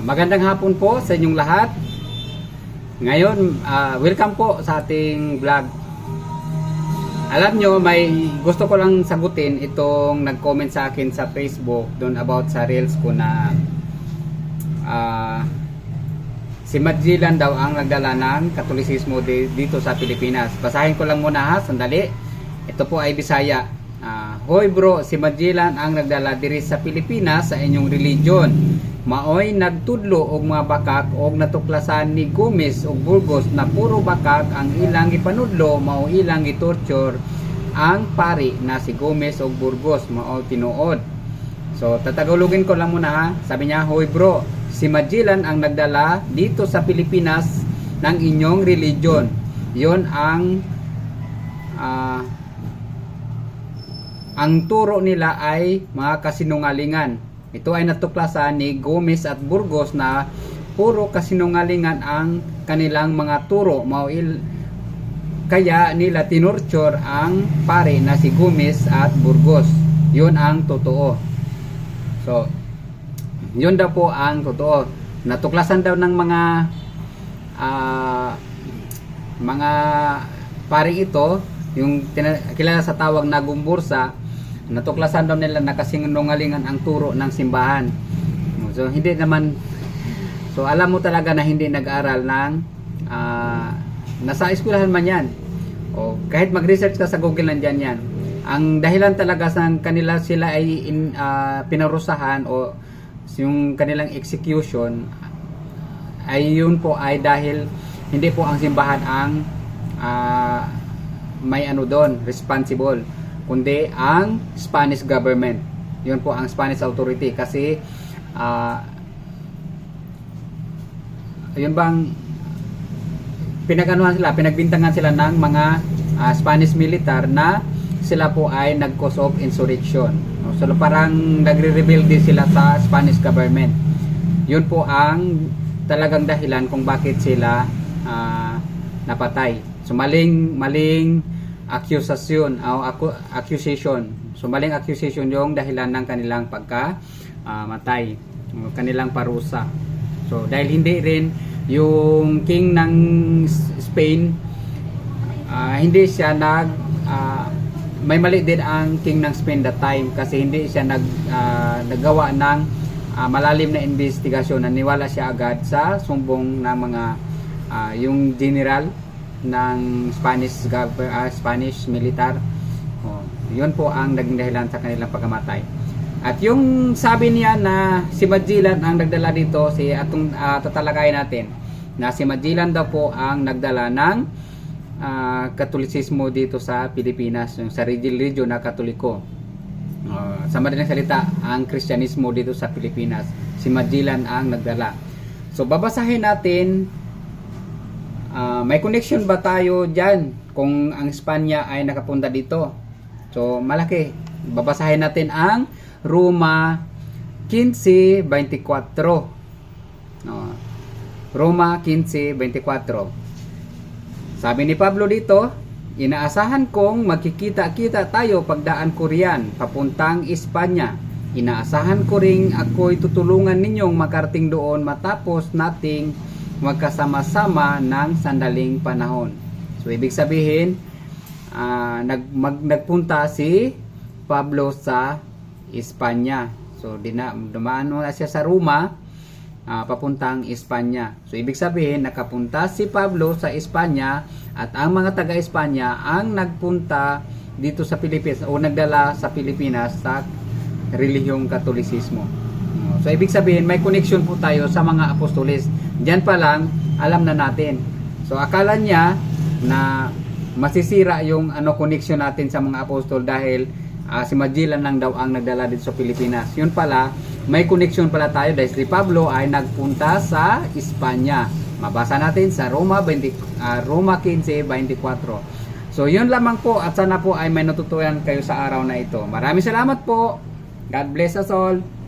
magandang hapon po sa inyong lahat. Ngayon, ah, welcome po sa ating vlog. Alam nyo, may gusto ko lang sagutin itong nag-comment sa akin sa Facebook doon about sa reels ko na ah, si Magellan daw ang nagdala ng katolisismo di- dito sa Pilipinas. Basahin ko lang muna ha, sandali. Ito po ay Bisaya. Hoy bro, si Magellan ang nagdala diri sa Pilipinas sa inyong religion. Maoy nagtudlo og mga bakak og natuklasan ni Gomez og Burgos na puro bakak ang ilang ipanudlo mao ilang gitorture ang pari na si Gomez og Burgos mao tinuod. So, tatagulugin ko lang muna ha. Sabi niya, Hoy bro, si Magellan ang nagdala dito sa Pilipinas ng inyong religion. Yon ang ah, ang turo nila ay mga kasinungalingan. Ito ay natuklasan ni Gomez at Burgos na puro kasinungalingan ang kanilang mga turo. Mauil, kaya nila tinurture ang pare na si Gomez at Burgos. Yun ang totoo. So, yun daw po ang totoo. Natuklasan daw ng mga ah, mga pare ito, yung kilala sa tawag na gumbursa, natuklasan daw nila na kasinungalingan ang turo ng simbahan. So, hindi naman So alam mo talaga na hindi nag-aral ng ah, nasa eskwelahan man yan. O kahit mag-research ka sa Google nandiyan yan. Ang dahilan talaga sa kanila sila ay in, ah, pinarusahan o yung kanilang execution ay yun po ay dahil hindi po ang simbahan ang ah, may ano doon, responsible. Kundi ang Spanish government. Yun po ang Spanish authority kasi ah, yun bang pinaganuhan sila, pinagbintangan sila ng mga ah, Spanish militar na sila po ay nag-cause of insurrection. So parang nagre-rebelde sila sa Spanish government. Yun po ang talagang dahilan kung bakit sila ah, napatay. So maling maling accusation o aku- accusation. So maling accusation yung dahilan ng kanilang pagka ah, matay, kanilang parusa. So dahil hindi rin yung king ng Spain ah, hindi siya nag ah, may mali din ang king ng Spain that time kasi hindi siya nag ah, naggawa ng ah, malalim na investigasyon naniwala siya agad sa sumbong ng mga ah, yung general ng Spanish ah, Spanish militar oh, yun po ang naging dahilan sa kanilang pagkamatay at yung sabi niya na si Magellan ang nagdala dito, si atong uh, tatalakayin natin na si Magellan daw po ang nagdala ng ah, Katolisismo dito sa Pilipinas, yung sa region na Katoliko. Uh, sa madaling salita, ang Kristyanismo dito sa Pilipinas, si Magellan ang nagdala. So babasahin natin ah, may connection ba tayo dyan kung ang Espanya ay nakapunta dito? So malaki. Babasahin natin ang Roma 15:24. No. Roma 15:24. Sabi ni Pablo dito, inaasahan kong magkikita-kita tayo pagdaan ko riyan papuntang Espanya. Inaasahan ko ring ako'y tutulungan ninyong makarating doon matapos nating magkasama-sama ng sandaling panahon. So ibig sabihin, ah, nag, mag- nagpunta si Pablo sa Espanya. So dina, dumaan muna siya sa Roma ah, papuntang Espanya. So ibig sabihin nakapunta si Pablo sa Espanya at ang mga taga Espanya ang nagpunta dito sa Pilipinas o nagdala sa Pilipinas sa relihiyong Katolisismo. So ibig sabihin may connection po tayo sa mga apostoles. Diyan pa lang alam na natin. So akala niya na masisira yung ano connection natin sa mga apostol dahil ah, si Magellan lang daw ang nagdala dito sa Pilipinas. Yun pala, may connection pala tayo dahil si Pablo ay nagpunta sa Espanya. Mabasa natin sa Roma 20, ah, Roma 15:24. So yun lamang po at sana po ay may natutunan kayo sa araw na ito. Maraming salamat po. God bless us all.